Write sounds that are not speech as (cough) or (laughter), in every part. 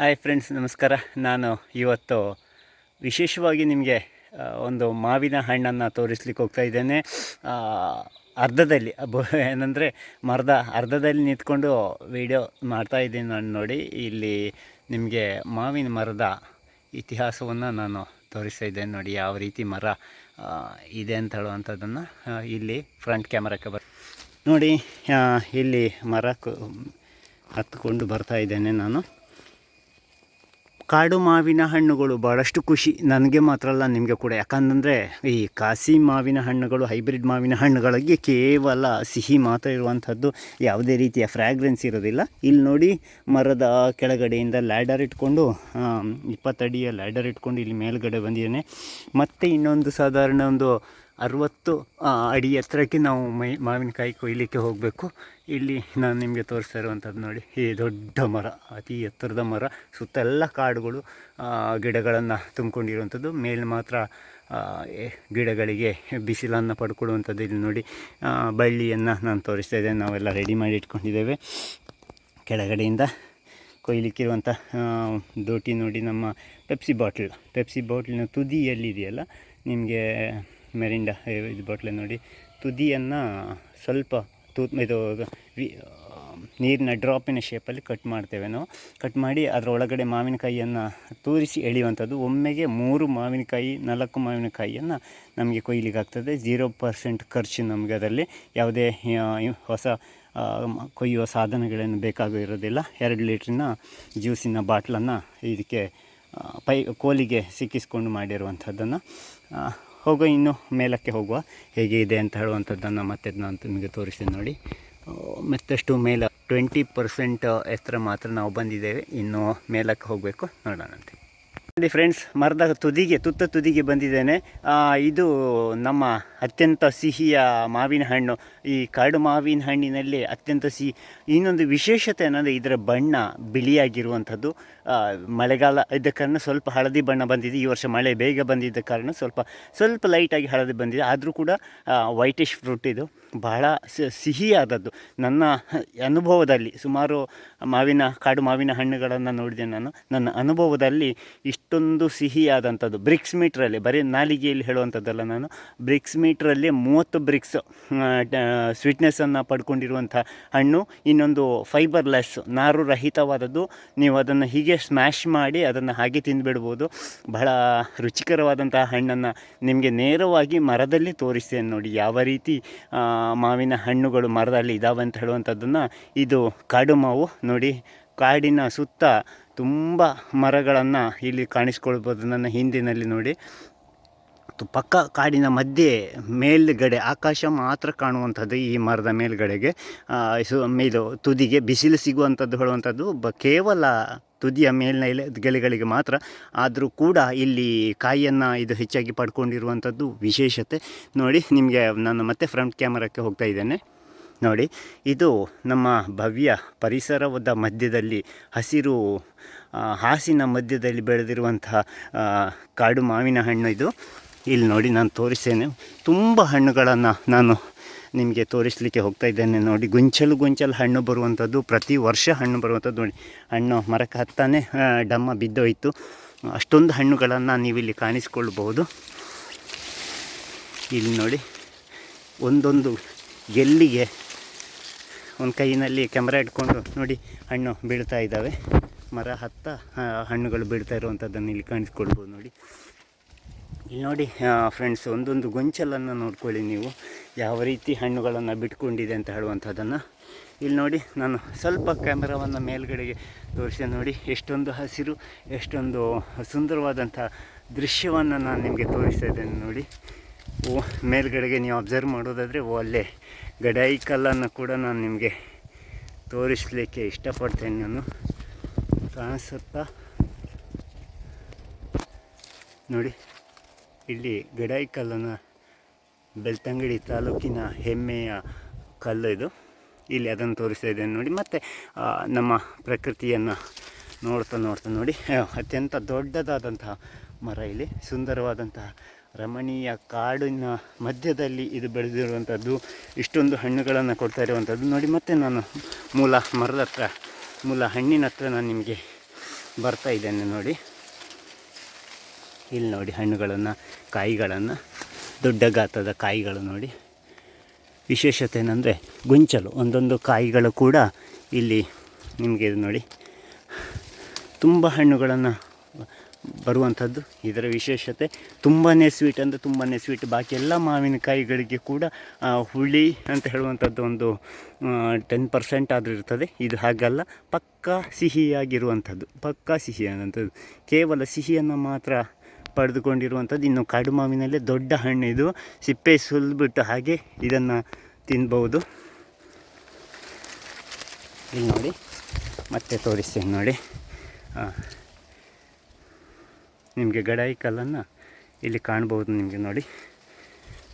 Hi friends ನಮಸ್ಕಾರ. ನಾನು ಇವತ್ತು ವಿಶೇಷವಾಗಿ ನಿಮಗೆ ಒಂದು ಮಾವಿನ ಹಣ್ಣನ್ನು ತೋರಿಸ್ಲಿಕ್ಕೆ ಹೋಗ್ತಾ ಇದ್ದೇನೆ. ಅರ್ಧದಲ್ಲಿ ಏನಂದರೆ ಮರದ ಅರ್ಧದಲ್ಲಿ ನಿಂತ್ಕೊಂಡು ವಿಡಿಯೋ ಮಾಡ್ತಾ ಇದ್ದೀನಿ ನಾನು ನೋಡಿ. ಇಲ್ಲಿ ನಿಮಗೆ ಮಾವಿನ ಮರದ ಇತಿಹಾಸವನ್ನು ನಾನು ತೋರಿಸ್ತಾ ಇದ್ದೇನೆ ನೋಡಿ, ಯಾವ ರೀತಿ ಮರ ಇದೆ ಅಂತ ಹೇಳುವಂಥದ್ದನ್ನು ಇಲ್ಲಿ ಫ್ರಂಟ್ ಕ್ಯಾಮ್ರಾಕ್ಕೆ ಬರ್, ನೋಡಿ ಇಲ್ಲಿ ಮರ ಹತ್ಕೊಂಡು ಬರ್ತಾ ಇದ್ದೇನೆ ನಾನು. ಕಾಡು ಮಾವಿನ ಹಣ್ಣುಗಳು ಭಾಳಷ್ಟು ಖುಷಿ. ನನಗೆ ಮಾತ್ರ ಅಲ್ಲ, ನಿಮಗೆ ಕೂಡ. ಯಾಕಂತಂದರೆ ಈ ಕಾಸಿ ಮಾವಿನ ಹಣ್ಣುಗಳು, ಹೈಬ್ರಿಡ್ ಮಾವಿನ ಹಣ್ಣುಗಳಿಗೆ ಕೇವಲ ಸಿಹಿ ಮಾತ್ರ ಇರುವಂಥದ್ದು. ಯಾವುದೇ ರೀತಿಯ ಫ್ರ್ಯಾಗ್ರೆನ್ಸ್ ಇರೋದಿಲ್ಲ. ಇಲ್ಲಿ ನೋಡಿ, ಮರದ ಕೆಳಗಡೆಯಿಂದ ಲ್ಯಾಡರ್ ಇಟ್ಕೊಂಡು ಇಪ್ಪತ್ತಡಿಯ ಲ್ಯಾಡರ್ ಇಟ್ಕೊಂಡು ಇಲ್ಲಿ ಮೇಲ್ಗಡೆ ಬಂದಿದ್ದೇನೆ. ಮತ್ತು ಇನ್ನೊಂದು ಸಾಧಾರಣ ಒಂದು ಅರುವತ್ತು ಅಡಿ ಎತ್ತರಕ್ಕೆ ನಾವು ಮೈ, ಮಾವಿನಕಾಯಿ ಕೊಯ್ಲಿಕ್ಕೆ ಹೋಗಬೇಕು. ಇಲ್ಲಿ ನಾನು ನಿಮಗೆ ತೋರಿಸ್ತಾ ಇರುವಂಥದ್ದು ನೋಡಿ, ಈ ದೊಡ್ಡ ಮರ, ಅತಿ ಎತ್ತರದ ಮರ, ಸುತ್ತೆಲ್ಲ ಕಾಡುಗಳು ಗಿಡಗಳನ್ನು ತುಂಬಿಕೊಂಡಿರುವಂಥದ್ದು. ಮೇಲೆ ಮಾತ್ರ ಗಿಡಗಳಿಗೆ ಬಿಸಿಲನ್ನು ಪಡ್ಕೊಳ್ಳುವಂಥದ್ದು ಇಲ್ಲಿ ನೋಡಿ. ಬಳ್ಳಿಯನ್ನು ನಾನು ತೋರಿಸ್ತಾ ಇದ್ದೇನೆ, ನಾವೆಲ್ಲ ರೆಡಿ ಮಾಡಿ ಇಟ್ಕೊಂಡಿದ್ದೇವೆ. ಕೆಳಗಡೆಯಿಂದ ಕೊಯ್ಲಿಕ್ಕಿರುವಂಥ ದೋಟಿ ನೋಡಿ ನಮ್ಮ ಪೆಪ್ಸಿ ಬಾಟ್ಲ್ ಪೆಪ್ಸಿ ಬಾಟ್ಲಿನ ತುದಿಯಲ್ಲಿದೆಯಲ್ಲ, ನಿಮಗೆ ಮೆರಿಂಡ ಇದು ಬಾಟ್ಲೆ ನೋಡಿ. ತುದಿಯನ್ನು ಸ್ವಲ್ಪ ತೂತು, ಇದು ನೀರಿನ ಡ್ರಾಪಿನ ಶೇಪಲ್ಲಿ ಕಟ್ ಮಾಡ್ತೇವೆ ನಾವು. ಕಟ್ ಮಾಡಿ ಅದರ ಒಳಗಡೆ ಮಾವಿನಕಾಯಿಯನ್ನು ತೂರಿಸಿ ಎಳೆಯುವಂಥದ್ದು. ಒಮ್ಮೆಗೆ ಮೂರು ಮಾವಿನಕಾಯಿ, ನಾಲ್ಕು ಮಾವಿನಕಾಯಿಯನ್ನು ನಮಗೆ ಕೊಯ್ಲಿಕ್ಕಾಗ್ತದೆ ಝೀರೋ ಪರ್ಸೆಂಟ್ ಖರ್ಚು ನಮಗೆ ಅದರಲ್ಲಿ. ಯಾವುದೇ ಹೊಸ ಕೊಯ್ಯುವ ಸಾಧನಗಳೇನು ಬೇಕಾಗಿರೋದಿಲ್ಲ ಎರಡು ಲೀಟ್ರಿನ ಜ್ಯೂಸಿನ ಬಾಟ್ಲನ್ನು ಇದಕ್ಕೆ ಪೈ, ಕೋಲಿಗೆ ಸಿಕ್ಕಿಸ್ಕೊಂಡು ಮಾಡಿರುವಂಥದ್ದನ್ನು ಹೋಗೋ, ಇನ್ನು ಮೇಲಕ್ಕೆ ಹೋಗುವ. ಹೇಗೆ ಇದೆ ಅಂತ ಹೇಳುವಂಥದ್ದನ್ನು ಮತ್ತೆ ನಾನು ನಿಮಗೆ ತೋರಿಸ್ತೀನಿ ನೋಡಿ. ಮತ್ತಷ್ಟು ಮೇಲ ಟ್ವೆಂಟಿ ಪರ್ಸೆಂಟ್ ಎತ್ತರ ಮಾತ್ರ ನಾವು ಬಂದಿದ್ದೇವೆ. ಇನ್ನು ಮೇಲಕ್ಕೆ ಹೋಗಬೇಕು. ನೋಡೋಣಂತೆ ನೋಡಿ ಫ್ರೆಂಡ್ಸ್ ಮರದ ತುದಿಗೆ, ತುತ್ತ ತುದಿಗೆ ಬಂದಿದ್ದೇನೆ. ಇದು ನಮ್ಮ ಅತ್ಯಂತ ಸಿಹಿಯ ಮಾವಿನ ಹಣ್ಣು. ಈ ಕಾಡು ಮಾವಿನ ಹಣ್ಣಿನಲ್ಲಿ ಅತ್ಯಂತ ಸಿಹಿ. ಇನ್ನೊಂದು ವಿಶೇಷತೆ ಏನಂದರೆ ಇದರ ಬಣ್ಣ ಬಿಳಿಯಾಗಿರುವಂಥದ್ದು. ಮಳೆಗಾಲ ಇದ್ದ ಕಾರಣ ಸ್ವಲ್ಪ ಹಳದಿ ಬಣ್ಣ ಬಂದಿದೆ. ಈ ವರ್ಷ ಮಳೆ ಬೇಗ ಬಂದಿದ್ದ ಕಾರಣ ಸ್ವಲ್ಪ ಸ್ವಲ್ಪ ಲೈಟಾಗಿ ಹಳದಿ ಬಂದಿದೆ. ಆದರೂ ಕೂಡ ವೈಟಿಶ್ ಫ್ರೂಟ್ ಇದು ಬಹಳ ಸಿಹಿಯಾದದ್ದು. ನನ್ನ ಅನುಭವದಲ್ಲಿ ಸುಮಾರು ಮಾವಿನ, ಕಾಡು ಮಾವಿನ ಹಣ್ಣುಗಳನ್ನು ನೋಡಿದೆ ನಾನು. ನನ್ನ ಅನುಭವದಲ್ಲಿ ಇಷ್ಟೊಂದು ಸಿಹಿಯಾದಂಥದ್ದು. ಬ್ರಿಕ್ಸ್ ಮೀಟ್ರಲ್ಲಿ ಬರೀ ನಾಲಿಗೆಯಲ್ಲಿ ಹೇಳುವಂಥದ್ದಲ್ಲ ನಾನು. ಬ್ರಿಕ್ಸ್ ಮೀಟ್ರಲ್ಲಿ ಮೂವತ್ತು ಬ್ರಿಕ್ಸ್ ಸ್ವೀಟ್ನೆಸ್ಸನ್ನು ಪಡ್ಕೊಂಡಿರುವಂಥ ಹಣ್ಣು. ಇನ್ನೊಂದು ಫೈಬರ್ಲೆಸ್ ನಾರು ರಹಿತವಾದದ್ದು ನೀವು ಅದನ್ನು ಹೀಗೆ ಸ್ಮ್ಯಾಶ್ ಮಾಡಿ ಅದನ್ನು ಹಾಗೆ ತಿಂದುಬಿಡ್ಬೋದು. ಬಹಳ ರುಚಿಕರವಾದಂತಹ ಹಣ್ಣನ್ನು ನಿಮಗೆ ನೇರವಾಗಿ ಮರದಲ್ಲಿ ತೋರಿಸ್ತೇನೆ ನೋಡಿ, ಯಾವ ರೀತಿ ಮಾವಿನ ಹಣ್ಣುಗಳು ಮರದಲ್ಲಿ ಇದ್ದಾವೆ ಅಂತ ಹೇಳುವಂಥದ್ದನ್ನು ಇದು ಕಾಡು ಮಾವು ನೋಡಿ, ಕಾಡಿನ ಸುತ್ತ ತುಂಬ ಮರಗಳನ್ನು ಇಲ್ಲಿ ಕಾಣಿಸ್ಕೊಳ್ಬೋದು ನನ್ನ ಹಿಂದಿನಲ್ಲಿ ನೋಡಿ. ಪಕ್ಕ ಕಾಡಿನ ಮಧ್ಯೆ ಮೇಲ್ಗಡೆ, ಆಕಾಶ ಮಾತ್ರ ಕಾಣುವಂಥದ್ದು ಈ ಮರದ ಮೇಲುಗಡೆಗೆ. ಇದು ತುದಿಗೆ ಬಿಸಿಲು ಸಿಗುವಂಥದ್ದು ಹೇಳುವಂಥದ್ದು ಕೇವಲ ತುದಿಯ ಮೇಲಿನ ಎಲೆ, ಗೆಲೆಗಳಿಗೆ ಮಾತ್ರ, ಆದರೂ ಕೂಡ ಇಲ್ಲಿ ಕಾಯಿಯನ್ನು ಇದು ಹೆಚ್ಚಾಗಿ ಪಡ್ಕೊಂಡಿರುವಂಥದ್ದು ವಿಶೇಷತೆ. ನೋಡಿ, ನಿಮಗೆ ನಾನು ಮತ್ತೆ ಫ್ರಂಟ್ ಕ್ಯಾಮರಕ್ಕೆ ಹೋಗ್ತಾ ಇದ್ದೇನೆ. ನೋಡಿ, ಇದು ನಮ್ಮ ಭವ್ಯ ಪರಿಸರದ ಮಧ್ಯದಲ್ಲಿ, ಹಸಿರು ಹಾಸಿನ ಮಧ್ಯದಲ್ಲಿ ಬೆಳೆದಿರುವಂತಹ ಕಾಡು ಮಾವಿನ ಹಣ್ಣು ಇದು. ಇಲ್ಲಿ ನೋಡಿ, ನಾನು ತೋರಿಸ್ತೇನೆ. ತುಂಬ ಹಣ್ಣುಗಳನ್ನು ನಾನು ನಿಮಗೆ ತೋರಿಸಲಿಕ್ಕೆ ಹೋಗ್ತಾ ಇದ್ದೇನೆ ನೋಡಿ. ಗುಂಚಲು ಗುಂಚಲು ಹಣ್ಣು ಬರುವಂಥದ್ದು, ಪ್ರತಿ ವರ್ಷ ಹಣ್ಣು ಬರುವಂಥದ್ದು ನೋಡಿ. ಹಣ್ಣು ಮರಕ್ಕೆ ಹತ್ತಾನೆ ಡಮ್ಮ ಬಿದ್ದೋಯ್ತು. ಅಷ್ಟೊಂದು ಹಣ್ಣುಗಳನ್ನು ನೀವಿಲ್ಲಿ ಕಾಣಿಸ್ಕೊಳ್ಬಹುದು. ಇಲ್ಲಿ ನೋಡಿ, ಒಂದೊಂದು ಗೆಲ್ಲಿಗೆ ಒಂದು ಕೈಯಲ್ಲಿ ಕ್ಯಾಮ್ರಾ ಇಟ್ಕೊಂಡು ನೋಡಿ ಹಣ್ಣು ಬೀಳ್ತಾ ಇದ್ದಾವೆ. ಮರ ಹತ್ತ ಹಣ್ಣುಗಳು ಬೀಳ್ತಾ ಇರುವಂಥದ್ದನ್ನು ಇಲ್ಲಿ ಕಾಣಿಸ್ಕೊಳ್ಬೋದು ನೋಡಿ. ಇಲ್ಲಿ ನೋಡಿ ಫ್ರೆಂಡ್ಸ್ ಒಂದೊಂದು ಗೊಂಚಲನ್ನು ನೋಡ್ಕೊಳ್ಳಿ ನೀವು. ಯಾವ ರೀತಿ ಹಣ್ಣುಗಳನ್ನು ಬಿಟ್ಕೊಂಡಿದೆ ಅಂತ ಹೇಳುವಂಥದ್ದನ್ನು. ಇಲ್ಲಿ ನೋಡಿ, ನಾನು ಸ್ವಲ್ಪ ಕ್ಯಾಮ್ರಾವನ್ನು ಮೇಲ್ಗಡೆಗೆ ತೋರಿಸಿ ನೋಡಿ. ಎಷ್ಟೊಂದು ಹಸಿರು, ಎಷ್ಟೊಂದು ಸುಂದರವಾದಂಥ ದೃಶ್ಯವನ್ನು ನಾನು ನಿಮಗೆ ತೋರಿಸ್ತಾ ಇದ್ದೇನೆ ನೋಡಿ. ಓ, ಮೇಲ್ಗಡೆಗೆ ನೀವು ಅಬ್ಸರ್ವ್ ಮಾಡೋದಾದರೆ, ಓ, ಅಲ್ಲೇ ಗಡಾಯಿ ಕಲ್ಲನ್ನು ಕೂಡ ನಾನು ನಿಮಗೆ ತೋರಿಸಲಿಕ್ಕೆ ಇಷ್ಟಪಡ್ತೇನೆ ನಾನು. ಕಾಣಿಸುತ್ತಾ? ನೋಡಿ ಇಲ್ಲಿ ಗಡಾಯಿ ಕಲ್ಲನ್ನು ಬೆಳ್ತಂಗಡಿ ತಾಲೂಕಿನ ಹೆಮ್ಮೆಯ ಕಲ್ಲು ಇದು. ಇಲ್ಲಿ ಅದನ್ನು ತೋರಿಸ್ತಾ ಇದ್ದೇನೆ ನೋಡಿ. ಮತ್ತು ನಮ್ಮ ಪ್ರಕೃತಿಯನ್ನು ನೋಡ್ತಾ ನೋಡ್ತಾ ನೋಡಿ. ಅತ್ಯಂತ ದೊಡ್ಡದಾದಂತಹ ಮರ ಇಲ್ಲಿ. ಸುಂದರವಾದಂತಹ ರಮಣೀಯ ಕಾಡಿನ ಮಧ್ಯದಲ್ಲಿ ಇದು ಬೆಳೆದಿರುವಂಥದ್ದು. ಇಷ್ಟೊಂದು ಹಣ್ಣುಗಳನ್ನು ಕೊಡ್ತಾ ಇರುವಂಥದ್ದು ನೋಡಿ. ಮತ್ತೆ ನಾನು ಮೂಲ ಮರದ ಹತ್ರ, ಮೂಲ ಹಣ್ಣಿನ ಹತ್ರ ನಾನು ನಿಮಗೆ ಬರ್ತಾ ಇದ್ದೇನೆ ನೋಡಿ. ಇಲ್ಲಿ ನೋಡಿ ಹಣ್ಣುಗಳನ್ನು, ಕಾಯಿಗಳನ್ನು ದೊಡ್ಡ ಗಾತ್ರದ ಕಾಯಿಗಳು ನೋಡಿ. ವಿಶೇಷತೆ ಏನಂದರೆ ಗುಂಚಲು, ಒಂದೊಂದು ಕಾಯಿಗಳು ಕೂಡ ಇಲ್ಲಿ ನಿಮಗೆ ಇದು ನೋಡಿ. ತುಂಬ ಹಣ್ಣುಗಳನ್ನು ಬರುವಂಥದ್ದು, ಇದರ ವಿಶೇಷತೆ ತುಂಬಾ ಸ್ವೀಟ್ ಅಂದರೆ ತುಂಬಾ ಸ್ವೀಟ್ ಬಾಕಿ ಎಲ್ಲ ಮಾವಿನಕಾಯಿಗಳಿಗೆ ಕೂಡ ಹುಳಿ ಅಂತ ಹೇಳುವಂಥದ್ದು ಒಂದು ಟೆನ್ ಪರ್ಸೆಂಟ್ ಆದರೂ ಇರ್ತದೆ. ಇದು ಹಾಗಲ್ಲ, ಪಕ್ಕಾ ಸಿಹಿಯಾಗಿರುವಂಥದ್ದು, ಪಕ್ಕಾ ಅನ್ನೋಂಥದ್ದು ಕೇವಲ ಸಿಹಿಯನ್ನು ಮಾತ್ರ ಪಡೆದುಕೊಂಡಿರುವಂಥದ್ದು. ಇನ್ನು ಕಾಡು ಮಾವಿನಲ್ಲೇ ದೊಡ್ಡ ಹಣ್ಣು ಇದು. ಸಿಪ್ಪೆ ಸುಲಿದ್ಬಿಟ್ಟು ಹಾಗೆ ಇದನ್ನು ತಿನ್ಬೋದು ಇಲ್ಲಿ ನೋಡಿ, ಮತ್ತೆ ತೋರಿಸ್ತೀನಿ ನೋಡಿ. ನಿಮಗೆ ಗಡಾಯಿ ಕಲ್ಲನ್ನು ಇಲ್ಲಿ ಕಾಣ್ಬೋದು ನಿಮಗೆ ನೋಡಿ.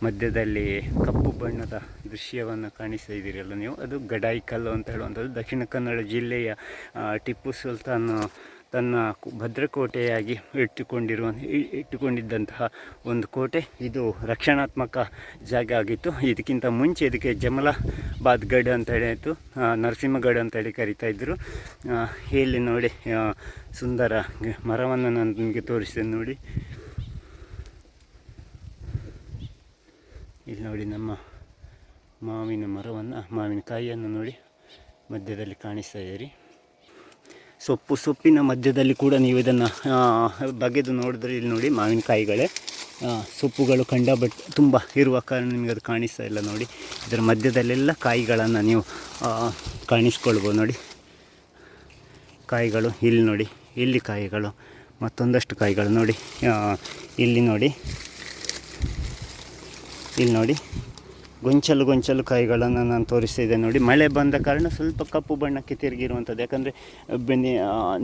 ಮಧ್ಯದಲ್ಲಿ ಕಪ್ಪು ಬಣ್ಣದ ದೃಶ್ಯವನ್ನು ಕಾಣಿಸ್ತಾ ಇದ್ದೀರಲ್ಲ ನೀವು. ಅದು ಗಡಾಯಿ ಕಲ್ಲು ಅಂತ ಹೇಳುವಂಥದ್ದು. ದಕ್ಷಿಣ ಕನ್ನಡ ಜಿಲ್ಲೆಯ ಟಿಪ್ಪು ಸುಲ್ತಾನ್ ತನ್ನ ಭದ್ರಕೋಟೆಯಾಗಿ ಇಟ್ಟುಕೊಂಡಿರುವ ಇಟ್ಟುಕೊಂಡಿದ್ದಂತಹ ಒಂದು ಕೋಟೆ. ಇದು ರಕ್ಷಣಾತ್ಮಕ ಜಾಗ ಆಗಿತ್ತು. ಇದಕ್ಕಿಂತ ಮುಂಚೆ ಇದಕ್ಕೆ ಜಮಲಾಬಾದ್ ಗಡ್ ಅಂತ ಹೇಳಿ ಆಯಿತು ನರಸಿಂಹಗಡ್ ಅಂತ ಹೇಳಿ ಕರಿತಾ ಇದ್ದರು ಇಲ್ಲಿ ನೋಡಿ ಸುಂದರ ಮರವನ್ನು ನಾನು ನಿಮಗೆ ತೋರಿಸ್ತೇನೆ ನೋಡಿ. ಇಲ್ಲಿ ನೋಡಿ ನಮ್ಮ ಮಾವಿನ ಮರವನ್ನು ಮಾವಿನಕಾಯಿಯನ್ನು ನೋಡಿ ಮಧ್ಯದಲ್ಲಿ ಕಾಣಿಸ್ತಾ ಇದ್ದೀರಿ ಸೊಪ್ಪು ಸೊಪ್ಪಿನ ಮಧ್ಯದಲ್ಲಿ ಕೂಡ ನೀವು ಇದನ್ನು ಬಗೆದು ನೋಡಿದ್ರೆ ಇಲ್ಲಿ ನೋಡಿ ಮಾವಿನಕಾಯಿಗಳೇ. ಸೊಪ್ಪುಗಳು ಕಂಡ ಬಟ್ ತುಂಬ ಇರುವ ಕಾರಣ ನಿಮಗೆ ಅದು ಕಾಣಿಸ್ತಾ ಇಲ್ಲ ನೋಡಿ. ಇದರ ಮಧ್ಯದಲ್ಲೆಲ್ಲ ಕಾಯಿಗಳನ್ನು ನೀವು ಕಾಣಿಸ್ಕೊಳ್ಬೋದು ನೋಡಿ. ಕಾಯಿಗಳು ಇಲ್ಲಿ ನೋಡಿ, ಇಲ್ಲಿ ಕಾಯಿಗಳು, ಮತ್ತೊಂದಷ್ಟು ಕಾಯಿಗಳು ನೋಡಿ. ಇಲ್ಲಿ ನೋಡಿ. ಇಲ್ಲಿ ನೋಡಿ. ಗೊಂಚಲು ಗೊಂಚಲು ಕಾಯಿಗಳನ್ನು ನಾನು ತೋರಿಸ್ತಿದ್ದೆ ನೋಡಿ. ಮಳೆ ಬಂದ ಕಾರಣ ಸ್ವಲ್ಪ ಕಪ್ಪು ಬಣ್ಣಕ್ಕೆ ತಿರುಗಿರುವಂಥದ್ದು. ಯಾಕಂದರೆ ಬೆನ್ನಿ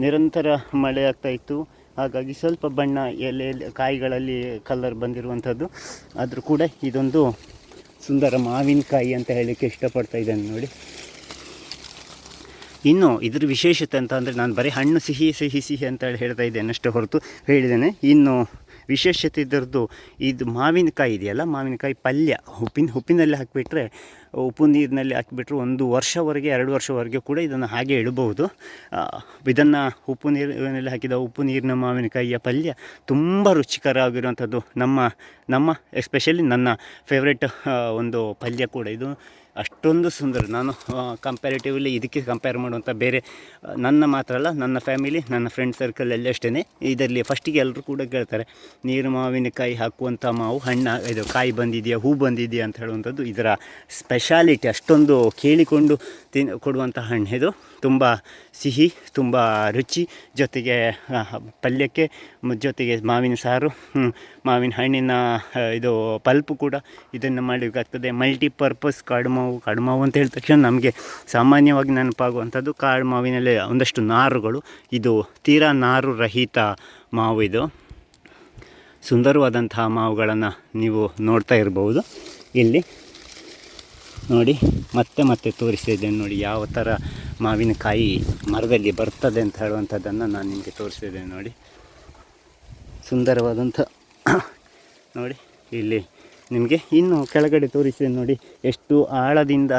ನಿರಂತರ ಮಳೆ ಆಗ್ತಾ ಇತ್ತು. ಹಾಗಾಗಿ ಸ್ವಲ್ಪ ಬಣ್ಣ ಎಲೆ, ಕಾಯಿಗಳಲ್ಲಿ ಕಲರ್ ಬಂದಿರುವಂಥದ್ದು. ಆದರೂ ಕೂಡ ಇದೊಂದು ಸುಂದರ ಮಾವಿನಕಾಯಿ ಅಂತ ಹೇಳಲಿಕ್ಕೆ ಇಷ್ಟಪಡ್ತಾ ಇದ್ದೇನೆ ನೋಡಿ. ಇನ್ನು ಇದ್ರ ವಿಶೇಷತೆ ಅಂತ ಅಂದರೆ, ನಾನು ಬರೀ ಹಣ್ಣು ಸಿಹಿ ಸಿಹಿ ಸಿಹಿ ಅಂತ ಹೇಳಿ ಹೇಳ್ತಾ ಇದ್ದೇನೆ ಅಷ್ಟೇ ಹೊರತು ಹೇಳಿದ್ದೇನೆ. ಇನ್ನು ವಿಶೇಷತೆ ಇದರದ್ದು ಇದು ಮಾವಿನಕಾಯಿ ಇದೆಯಲ್ಲ, ಮಾವಿನಕಾಯಿ ಪಲ್ಯ. ಉಪ್ಪಿನ, ಉಪ್ಪಿನಲ್ಲಿ ಹಾಕಿಬಿಟ್ರೆ, ಉಪ್ಪು ನೀರಿನಲ್ಲಿ ಹಾಕಿಬಿಟ್ರೆ ಒಂದು ವರ್ಷವರೆಗೆ, ಎರಡು ವರ್ಷವರೆಗೆ ಕೂಡ ಇದನ್ನು ಹಾಗೆ ಇಡಬಹುದು. ಇದನ್ನು ಉಪ್ಪು ನೀರಿನಲ್ಲಿ ಹಾಕಿದ ಉಪ್ಪು ನೀರಿನ ಮಾವಿನಕಾಯಿಯ ಪಲ್ಯ ತುಂಬ ರುಚಿಕರವಾಗಿರುವಂಥದ್ದು ನಮ್ಮ ನಮ್ಮ ಎಸ್ಪೆಷಲಿ ನನ್ನ ಫೇವ್ರೆಟ್ ಒಂದು ಪಲ್ಯ ಕೂಡ ಇದು. ಅಷ್ಟೊಂದು ಸುಂದರ. ನಾನು ಕಂಪ್ಯಾರಿಟಿವ್ಲಿ ಇದಕ್ಕೆ ಕಂಪೇರ್ ಮಾಡುವಂಥ ಬೇರೆ ನನ್ನ ಮಾತ್ರ ಅಲ್ಲ, ನನ್ನ ಫ್ಯಾಮಿಲಿ ನನ್ನ ಫ್ರೆಂಡ್ ಸರ್ಕಲಲ್ಲಿ ಅಷ್ಟೇ ಇದರಲ್ಲಿ ಫಸ್ಟಿಗೆ ಎಲ್ಲರೂ ಕೂಡ ಕೇಳ್ತಾರೆ, ನೀರು ಮಾವಿನಕಾಯಿ ಹಾಕುವಂಥ ಮಾವು, ಹಣ್ಣ, ಇದು ಕಾಯಿ ಬಂದಿದೆಯಾ, ಹೂ ಬಂದಿದೆಯಾ? ಅಂತ ಹೇಳುವಂಥದ್ದು ಇದರ ಸ್ಪೆಷಾಲಿಟಿ ಅಷ್ಟೊಂದು ಕೇಳಿಕೊಂಡು ತಿನ್ ಕೊಡುವಂಥ ಹಣ್ಣು ಇದು. ತುಂಬ ಸಿಹಿ, ತುಂಬ ರುಚಿ ಜೊತೆಗೆ ಪಲ್ಯಕ್ಕೆ ಜೊತೆಗೆ ಮಾವಿನ ಸಾರು ಮಾವಿನ ಹಣ್ಣಿನ ಇದು ಪಲ್ಪು ಕೂಡ ಇದನ್ನು ಮಾಡಬೇಕಾಗ್ತದೆ ಮಲ್ಟಿಪರ್ಪಸ್ ಕಾಡು ಮಾವು ಕಾಡು ಮಾವು ಅಂತ ಹೇಳಿದ ತಕ್ಷಣ ನಮಗೆ ಸಾಮಾನ್ಯವಾಗಿ ನೆನಪಾಗುವಂಥದ್ದು ಕಾಡು ಮಾವಿನಲ್ಲಿ ಒಂದಷ್ಟು ನಾರುಗಳು. ಇದು ತೀರಾ ನಾರು ರಹಿತ ಮಾವು ಇದು. ಸುಂದರವಾದಂತಹ ಮಾವುಗಳನ್ನು ನೀವು ನೋಡ್ತಾ ಇರಬಹುದು ಇಲ್ಲಿ ನೋಡಿ, ಮತ್ತೆ ಮತ್ತೆ ತೋರಿಸ್ತಿದ್ದೇನೆ ನೋಡಿ, ಯಾವ ಥರ ಮಾವಿನಕಾಯಿ ಮರದಲ್ಲಿ ಬರ್ತದೆ ಅಂತ ಹೇಳುವಂಥದ್ದನ್ನು ನಾನು ನಿಮಗೆ ತೋರಿಸಿದ್ದೇನೆ ನೋಡಿ. ಸುಂದರವಾದಂಥ (coughs) ನೋಡಿ, ಇಲ್ಲಿ ನಿಮಗೆ ಇನ್ನು ಕೆಳಗಡೆ ತೋರಿಸಿದೆ ನೋಡಿ, ಎಷ್ಟು ಆಳದಿಂದ,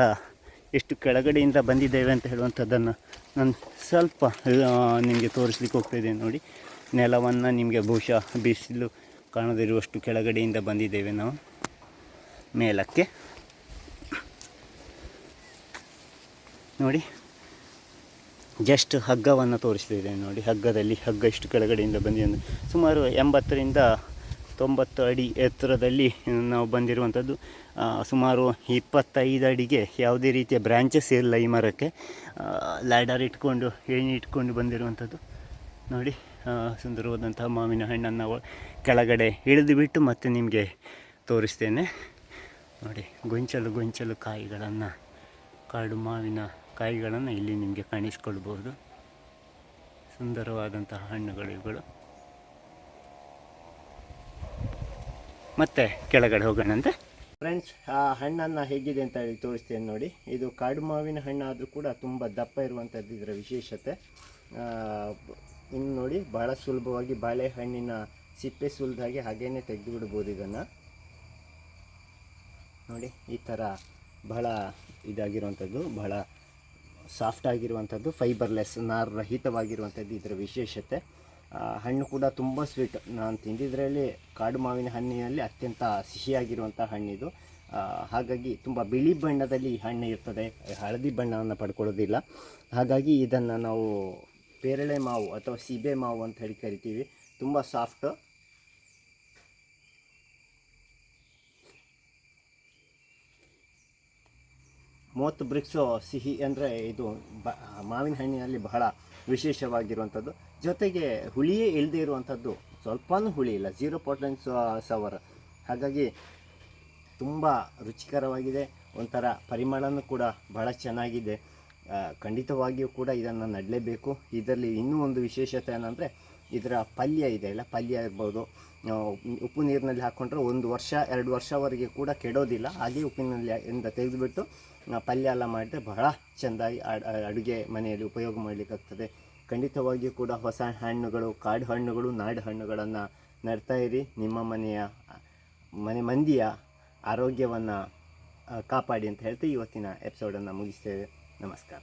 ಎಷ್ಟು ಕೆಳಗಡೆಯಿಂದ ಬಂದಿದ್ದೇವೆ ಅಂತ ಹೇಳುವಂಥದ್ದನ್ನು ನಾನು ಸ್ವಲ್ಪ ನಿಮಗೆ ತೋರಿಸ್ಲಿಕ್ಕೆ ಹೋಗ್ತಾಯಿದ್ದೇನೆ ನೋಡಿ. ನೆಲವನ್ನು ನಿಮಗೆ ಬಹುಶಃ ಬಿಸಿಲು ಕಾಣದಿರುವಷ್ಟು ಕೆಳಗಡೆಯಿಂದ ಬಂದಿದ್ದೇವೆ ನಾವು. ಮೇಲಕ್ಕೆ. ನೋಡಿ ಜಸ್ಟ್ ಹಗ್ಗವನ್ನು ತೋರಿಸ್ತಿದ್ದೇನೆ ನೋಡಿ, ಹಗ್ಗದಲ್ಲಿ ಹಗ್ಗ ಇಷ್ಟು ಕೆಳಗಡೆಯಿಂದ ಬಂದಿದೆ ಸುಮಾರು ಎಂಬತ್ತರಿಂದ ತೊಂಬತ್ತು ಅಡಿ ಎತ್ತರದಲ್ಲಿ ನಾವು ಬಂದಿರುವಂಥದ್ದು. ಸುಮಾರು ಇಪ್ಪತ್ತೈದು ಅಡಿಗೆ ಯಾವುದೇ ರೀತಿಯ ಬ್ರ್ಯಾಂಚಸ್ ಇಲ್ಲ ಈ ಮರಕ್ಕೆ. ಲ್ಯಾಡರ್ ಇಟ್ಕೊಂಡು, ಏಣಿ ಇಟ್ಕೊಂಡು ಬಂದಿರುವಂಥದ್ದು. ನೋಡಿ ಸುಂದರವಾದಂತಹ ಮಾವಿನ ಹಣ್ಣನ್ನು ಕೆಳಗಡೆ ಇಳಿದು ಬಿಟ್ಟು ಮತ್ತೆ ನಿಮಗೆ ತೋರಿಸ್ತೇನೆ. ನೋಡಿ, ಗೊಂಚಲು ಗೊಂಚಲು ಕಾಯಿಗಳನ್ನು, ಕಾಡು ಮಾವಿನ ಕಾಯಿಗಳನ್ನು ಇಲ್ಲಿ ನಿಮಗೆ ಕಾಣಿಸ್ಕೊಳ್ಬೋದು. ಸುಂದರವಾದಂತಹ ಹಣ್ಣುಗಳು ಇವುಗಳು. ಮತ್ತೆ ಕೆಳಗಡೆ ಹೋಗೋಣಂತೆ ಫ್ರೆಂಡ್ಸ್ ಆ ಹಣ್ಣನ್ನು ಹೇಗಿದೆ ಅಂತ ಹೇಳಿ ತೋರಿಸ್ತೇನೆ ನೋಡಿ. ಇದು ಕಾಡು ಮಾವಿನ ಹಣ್ಣಾದರೂ ಕೂಡ ತುಂಬ ದಪ್ಪ ಇರುವಂಥದ್ದು ಇದರ ವಿಶೇಷತೆ. ಇನ್ನು ನೋಡಿ ಭಾಳ ಸುಲಭವಾಗಿ ಬಾಳೆಹಣ್ಣಿನ ಸಿಪ್ಪೆ ಸುಲಿದಾಗೆ ಹಾಗೇನೆ ತೆಗೆದು ಬಿಡ್ಬೋದು ಇದನ್ನು. ನೋಡಿ, ಈ ಥರ ಬಹಳ ಇದಾಗಿರುವಂಥದ್ದು ಬಹಳ ಸಾಫ್ಟ್ ಆಗಿರುವಂಥದ್ದು ಫೈಬರ್ಲೆಸ್ ನಾರು ರಹಿತವಾಗಿರುವಂಥದ್ದು ಇದರ ವಿಶೇಷತೆ. ಹಣ್ಣು ಕೂಡ ತುಂಬ ಸ್ವೀಟ್ ನಾನು ತಿಂದಿದ್ದರಲ್ಲಿ ಕಾಡು ಮಾವಿನ ಹಣ್ಣಿನಲ್ಲಿ ಅತ್ಯಂತ ಸಿಹಿಯಾಗಿರುವಂಥ ಹಣ್ಣಿದು. ಹಾಗಾಗಿ ತುಂಬ ಬಿಳಿ ಬಣ್ಣದಲ್ಲಿ ಈ ಹಣ್ಣು ಇರ್ತದೆ. ಹಳದಿ ಬಣ್ಣವನ್ನು ಪಡ್ಕೊಳ್ಳೋದಿಲ್ಲ. ಹಾಗಾಗಿ ಇದನ್ನು ನಾವು ಪೇರಳೆ ಮಾವು ಅಥವಾ ಸೀಬೆ ಮಾವು ಅಂತ ಹೇಳಿ ಕರಿತೀವಿ. ತುಂಬ ಸಾಫ್ಟ್ ಮೂವತ್ತು ಬ್ರಿಕ್ಸು ಸಿಹಿ ಅಂದರೆ ಇದು ಬ, ಮಾವಿನ ಹಣ್ಣಿನಲ್ಲಿ ಬಹಳ ವಿಶೇಷವಾಗಿರುವಂಥದ್ದು. ಜೊತೆಗೆ ಹುಳಿಯೇ ಇಲ್ಲದೆ ಇರುವಂಥದ್ದು ಸ್ವಲ್ಪನೂ ಹುಳಿ ಇಲ್ಲ. ಜೀರೋ ಪಾಯಿಂಟ್ ಸವರ್ ಹಾಗಾಗಿ ತುಂಬ ರುಚಿಕರವಾಗಿದೆ. ಒಂಥರ ಪರಿಮಳನೂ ಕೂಡ ಬಹಳ ಚೆನ್ನಾಗಿದೆ. ಖಂಡಿತವಾಗಿಯೂ ಕೂಡ ಇದನ್ನು ನಡಲೇಬೇಕು. ಇದರಲ್ಲಿ ಇನ್ನೂ ಒಂದು ವಿಶೇಷತೆ ಏನಂದರೆ ಇದರ ಪಲ್ಯ ಇದೆ ಅಲ್ಲ? ಪಲ್ಯ ಇರ್ಬೋದು ಉಪ್ಪು ನೀರಿನಲ್ಲಿ ಹಾಕ್ಕೊಂಡ್ರೆ ಒಂದು ವರ್ಷ, ಎರಡು ವರ್ಷವರೆಗೆ ಕೂಡ ಕೆಡೋದಿಲ್ಲ. ಹಾಗೆ ಉಪ್ಪಿನಲ್ಲಿ ಇಂದ ತೆಗೆದುಬಿಟ್ಟು ಪಲ್ಯ ಎಲ್ಲ ಮಾಡಿದ್ರೆ ಬಹಳ ಚೆಂದಾಗಿ ಅಡ್- ಅಡುಗೆ ಮನೆಯಲ್ಲಿ ಉಪಯೋಗ ಮಾಡಲಿಕ್ಕಾಗ್ತದೆ. ಖಂಡಿತವಾಗಿಯೂ ಕೂಡ ಹೊಸ ಹಣ್ಣುಗಳು, ಕಾಡು ಹಣ್ಣುಗಳು, ನಾಡು ಹಣ್ಣುಗಳನ್ನು ನಡ್ತಾ ಇರಿ. ನಿಮ್ಮ ಮನೆಯ, ಮನೆ ಮಂದಿಯ ಆರೋಗ್ಯವನ್ನು ಕಾಪಾಡಿ ಅಂತ ಹೇಳ್ತಾ ಇವತ್ತಿನ ಎಪಿಸೋಡನ್ನು ಮುಗಿಸ್ತೇವೆ. ನಮಸ್ಕಾರ.